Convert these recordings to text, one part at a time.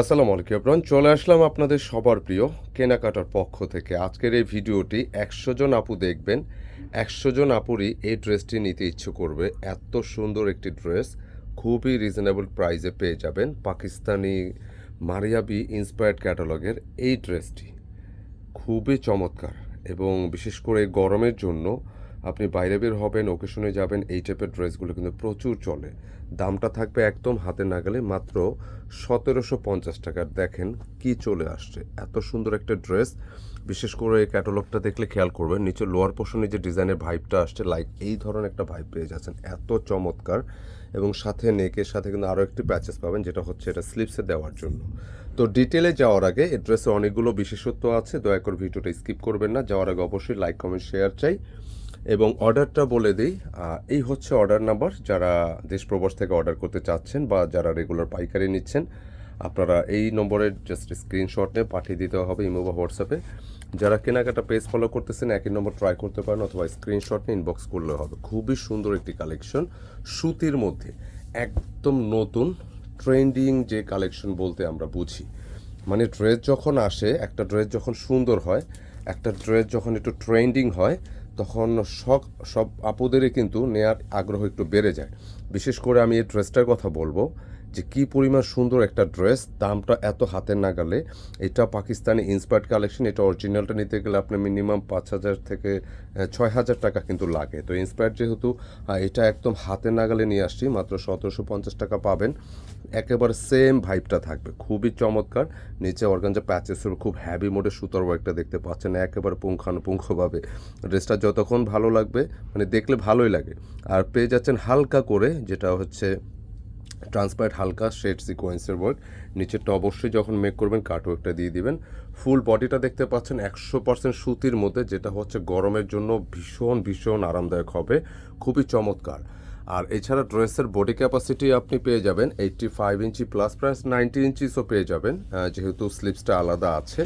আসসালামু আলাইকুম এব্রান চলে আসলাম আপনাদের সবার প্রিয় কেনাকাটার পক্ষ থেকে। আজকের এই ভিডিওটি একশো জন আপু দেখবেন, একশো জন আপুরই এই ড্রেসটি নিতে ইচ্ছে করবে। এত সুন্দর একটি ড্রেস, খুবই রিজনেবল প্রাইসে পেয়ে যাবেন পাকিস্তানি মারিয়াবি ইন্সপায়ার্ড ক্যাটালগের এই ড্রেসটি। খুবই চমৎকার এবং বিশেষ করে গরমের জন্য আপনি বাইরে বের হবেন ওকেশনে যাবেন, এই টাইপের ড্রেসগুলো কিন্তু প্রচুর চলে। দামটা থাকবে একদম হাতে নাগালে মাত্র সতেরোশো পঞ্চাশ টাকার। দেখেন কি চলে আসছে। এত সুন্দর একটা ড্রেস বিশেষ করে এই ক্যাটালগটা দেখলে খেয়াল করবেন, নিচে লোয়ার পোর্শনে যে ডিজাইনের ভাইবটা আসছে লাইক এই ধরনের একটা ভাইব পেয়ে যাচ্ছেন। এত চমৎকার। এবং সাথে নেকের সাথে কিন্তু আরও একটি প্যাচেস পাবেন, যেটা হচ্ছে এটা স্লিপসে দেওয়ার জন্য। তো ডিটেলে যাওয়ার আগে এই ড্রেসে অনেকগুলো বিশেষত্ব আছে, দয়া করে ভিডিওটা স্কিপ করবেন না। যাওয়ার আগে অবশ্যই লাইক কমেন্ট শেয়ার চাই। এবং অর্ডারটা বলে দিই এই হচ্ছে অর্ডার নাম্বার যারা দেশ প্রবাস থেকে অর্ডার করতে চাচ্ছেন বা যারা রেগুলার পাইকারি নিচ্ছেন, আপনারা এই নম্বরের জাস্ট স্ক্রিনশট নিয়ে পাঠিয়ে দিতে হবে ইমো বা হোয়াটসঅ্যাপে যারা কেনাকাটা পেজ ফলো করতেছেন, একই নম্বর ট্রাই করতে পারেন অথবা স্ক্রিনশট নিয়ে ইনবক্স করলে হবে। খুবই সুন্দর একটি কালেকশন সুতির মধ্যে, একদম নতুন ট্রেন্ডিং যে কালেকশন বলতে আমরা বুঝি। মানে ড্রেস যখন আসে, একটা ড্রেস যখন সুন্দর হয়, একটা ড্রেস যখন একটু ট্রেন্ডিং হয়, তখন সব সব আপুদেরই কিন্তু নেয়ার আগ্রহ একটু বেড়ে যায়। বিশেষ করে আমি এই ড্রেসটার কথা বলব। যে কি পরিমাণ সুন্দর একটা ড্রেস, দামটা এত হাতের নাগালে। এটা পাকিস্তানি ইন্সপায়ার্ড কালেকশন এটা অরিজিনালটা নিতে গেলে আপনি মিনিমাম পাঁচ হাজার থেকে ছয় হাজার টাকা কিন্তু লাগে। তো ইন্সপায়ার্ড যেহেতু এটা একদম হাতের নাগালে নিয়ে আসছি, মাত্র সতেরোশো পঞ্চাশ টাকা পাবেন। একেবারে সেম ভাইবটা থাকবে, খুবই চমৎকার। নিচে অর্গানজা প্যাচেসের খুব হ্যাভি মোডে সুতোর ওয়ার্কটা দেখতে পাচ্ছেন, একেবারে পুঙ্খানুপুঙ্খভাবে। ড্রেসটা যতক্ষণ ভালো লাগবে মানে দেখলে ভালোই লাগে। আর পেয়ে যাচ্ছেন হালকা করে, যেটা হচ্ছে ট্রান্সপারেন্ট হালকা শেড সিকোয়েন্সের ওয়ার্ক নিচেরটা অবশ্যই যখন মেক করবেন কাটওয়ার্কটা দিয়ে দিবেন। ফুল বডিটা দেখতে পাচ্ছেন একশো পার্সেন্ট সুতির মধ্যে, যেটা হচ্ছে গরমের জন্য ভীষণ ভীষণ আরামদায়ক হবে। খুবই চমৎকার। আর এছাড়া ড্রেসের বডি ক্যাপাসিটি আপনি পেয়ে যাবেন eighty five inch plus price ninety ইঞ্চিসও পেয়ে যাবেন যেহেতু স্লিপসটা আলাদা আছে।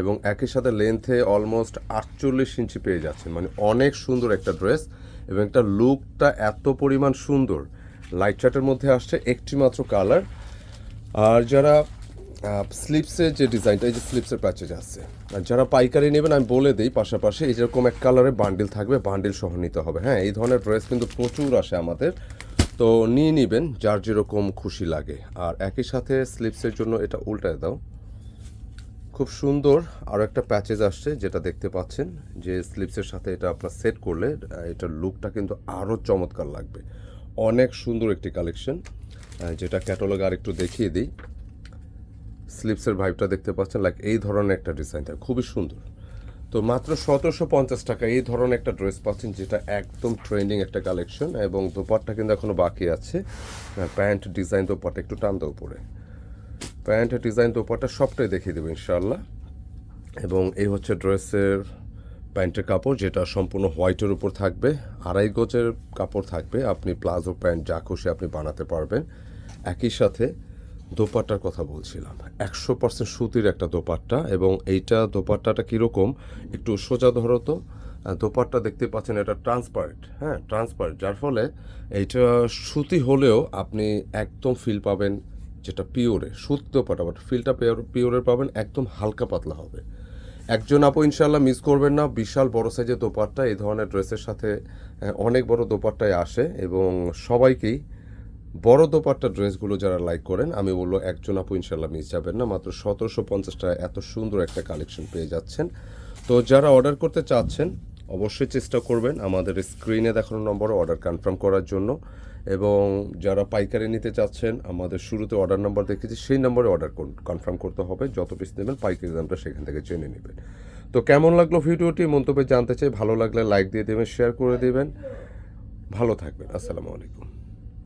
এবং একই সাথে লেন্থে অলমোস্ট আটচল্লিশ ইঞ্চি পেয়ে যাচ্ছেন। মানে অনেক সুন্দর একটা ড্রেস এবং একটা লুকটা এত পরিমাণ সুন্দর লাইট চার্টের মধ্যে আসছে একটি মাত্র কালার আর যারা স্লিপসের যে ডিজাইনটা এই যে স্লিপসের প্যাচেজ আছে, আর যারা পাইকারি নেবেন, আমি বলে দিই পাশাপাশি এই যেরকম এক কালারের বান্ডিল থাকবে বান্ডিল সহ নিতে হবে। হ্যাঁ এই ধরনের ড্রেস কিন্তু প্রচুর আসে আমাদের। তো নিয়ে নেবেন, যার যেরকম খুশি লাগে। আর একই সাথে স্লিপসের জন্য এটা উল্টায় দাও। খুব সুন্দর আরও একটা প্যাচেজ আসছে, যেটা দেখতে পাচ্ছেন, যে স্লিপসের সাথে এটা আপনার সেট করলে এটার লুকটা কিন্তু আরও চমৎকার লাগবে। অনেক সুন্দর একটি কালেকশন যেটা ক্যাটালগ আর একটু দেখিয়ে দিই। স্লিপসের ভাইবটা দেখতে পাচ্ছেন লাইক এই ধরনের একটা ডিজাইনটা খুবই সুন্দর। তো মাত্র সতেরোশো পঞ্চাশ টাকা এই ধরনের একটা ড্রেস পাচ্ছেন, যেটা একদম ট্রেন্ডিং একটা কালেকশন এবং দোপাট্টা কিন্তু এখনও বাকি আছে। প্যান্ট ডিজাইন দোপাট্টা একটু টান দাও উপরে। প্যান্ট ডিজাইন দোপাট্টা সবটাই দেখিয়ে দেবো ইনশাল্লাহ এবং এই হচ্ছে ড্রেসের প্যান্টের কাপড় যেটা সম্পূর্ণ হোয়াইটের উপর থাকবে, আড়াই গজের কাপড় থাকবে, আপনি প্লাজো প্যান্ট যা খুশি আপনি বানাতে পারবেন। একই সাথে দোপাট্টার কথা বলছিলাম, একশো পার্সেন্ট সুতির একটা দোপাট্টা এবং এইটা দোপাট্টাটা কীরকম, একটু সোজা ধরো তো। দোপাট্টা দেখতে পাচ্ছেন এটা ট্রান্সপারেন্ট হ্যাঁ ট্রান্সপারেন্ট, যার ফলে এইটা সুতি হলেও আপনি একদম ফিল পাবেন যেটা পিওরে, সুতি দোপাট্টা বাট ফিলটা পিওরের পাবেন, একদম হালকা পাতলা হবে। একজন আপু ইনশাল্লাহ মিস করবেন না। বিশাল বড় সাইজের দোপাট্টা। এই ধরনের ড্রেসের সাথে অনেক বড় দোপাট্টায় আসে এবং সবাইকেই বড় দোপাট্টা ড্রেসগুলো যারা লাইক করেন, আমি বলব একজন আপু ইনশাল্লাহ মিস যাবেন না। মাত্র সতেরোশো পঞ্চাশ টাকা এত সুন্দর একটা কালেকশন পেয়ে যাচ্ছেন। তো যারা অর্ডার করতে চাচ্ছেন অবশ্যই চেষ্টা করবেন আমাদের স্ক্রিনে দেখানো নম্বরে অর্ডার কনফার্ম করার জন্য। এবং যারা পাইকারি নিতে চাচ্ছেন, আমাদের শুরুতে অর্ডার নম্বর দেখেছি, সেই নম্বরে অর্ডার কনফার্ম করতে হবে। যত পিস নেবেন, পাইকারি দামটা সেখান থেকে জেনে নেবেন। তো কেমন লাগল ভিডিওটি? মন্তব্যে জানতে চাই। ভালো লাগলে লাইক দিয়ে দেবেন শেয়ার করে দেবেন। ভালো থাকবেন। আসসালামু আলাইকুম।